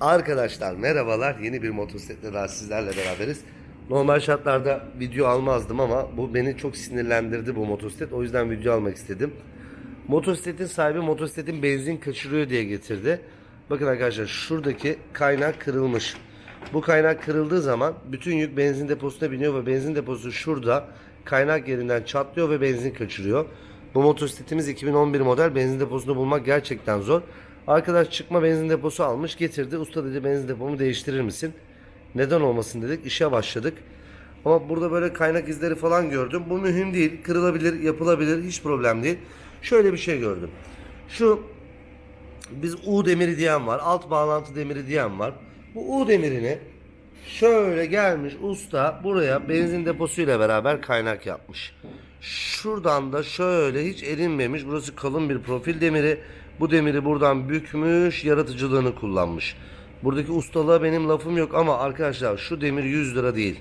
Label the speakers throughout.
Speaker 1: Arkadaşlar merhabalar. Yeni bir motosikletle daha sizlerle beraberiz. Normal şartlarda video almazdım ama bu beni çok sinirlendirdi bu motosiklet. O yüzden video almak istedim. Motosikletin sahibi motosikletin benzin kaçırıyor diye getirdi. Bakın arkadaşlar şuradaki kaynak kırılmış. Bu kaynak kırıldığı zaman bütün yük benzin deposuna biniyor ve benzin deposu şurada kaynak yerinden çatlıyor ve benzin kaçırıyor. Bu motosikletimiz 2011 model benzin deposunu bulmak gerçekten zor. Arkadaş çıkma benzin deposu almış getirdi. Usta dedi benzin depomu değiştirir misin? Neden olmasın dedik. İşe başladık. Ama burada böyle kaynak izleri falan gördüm. Bu mühim değil. Kırılabilir, yapılabilir. Hiç problem değil. Şöyle bir şey gördüm. Şu biz U demiri diyen var. Alt bağlantı demiri diyen var. Bu U demirini şöyle gelmiş usta buraya benzin deposuyla beraber kaynak yapmış. Şuradan da şöyle hiç erinmemiş. Burası kalın bir profil demiri. Bu demiri buradan bükmüş, yaratıcılığını kullanmış. Buradaki ustalığa benim lafım yok ama arkadaşlar şu demir 100 lira değil.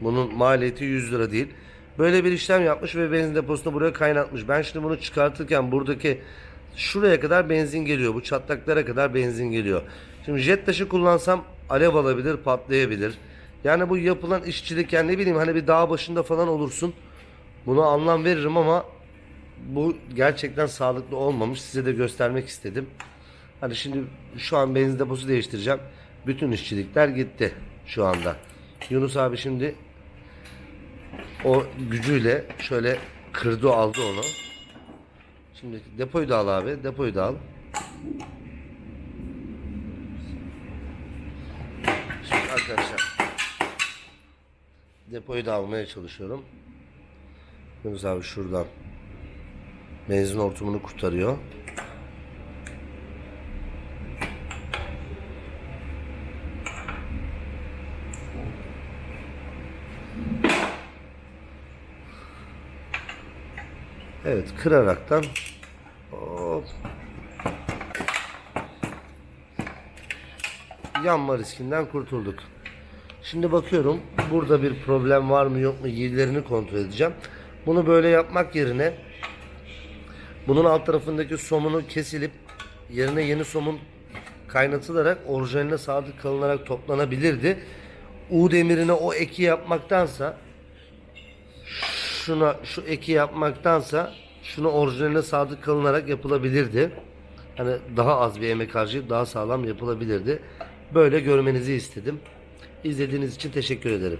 Speaker 1: Bunun maliyeti 100 lira değil. Böyle bir işlem yapmış ve benzin deposunu buraya kaynatmış. Ben şimdi bunu çıkartırken buradaki şuraya kadar benzin geliyor. Bu çatlaklara kadar benzin geliyor. Şimdi jet taşı kullansam alev alabilir, patlayabilir. Yani bu yapılan işçilik yani ne bileyim hani bir dağ başında falan olursun. Buna anlam veririm ama bu gerçekten sağlıklı olmamış. Size de göstermek istedim. Hani şimdi şu an benzin deposu değiştireceğim. Bütün işçilikler gitti şu anda. Yunus abi şimdi o gücüyle şöyle kırdı aldı onu. Şimdi depoyu da al abi. Depoyu da al. Şimdi arkadaşlar depoyu da almaya çalışıyorum. Yunus abi şuradan benzin hortumunu kurtarıyor. Evet kıraraktan hop. yanma riskinden kurtulduk. Şimdi bakıyorum burada bir problem var mı yok mu yerlerini kontrol edeceğim. Bunu böyle yapmak yerine bunun alt tarafındaki somunu kesilip yerine yeni somun kaynatılarak orijinaline sadık kalınarak toplanabilirdi. U demirine o eki yapmaktansa şuna şu eki yapmaktansa şunu orijinaline sadık kalınarak yapılabilirdi. Hani daha az bir emek harcayıp daha sağlam yapılabilirdi. Böyle görmenizi istedim. İzlediğiniz için teşekkür ederim.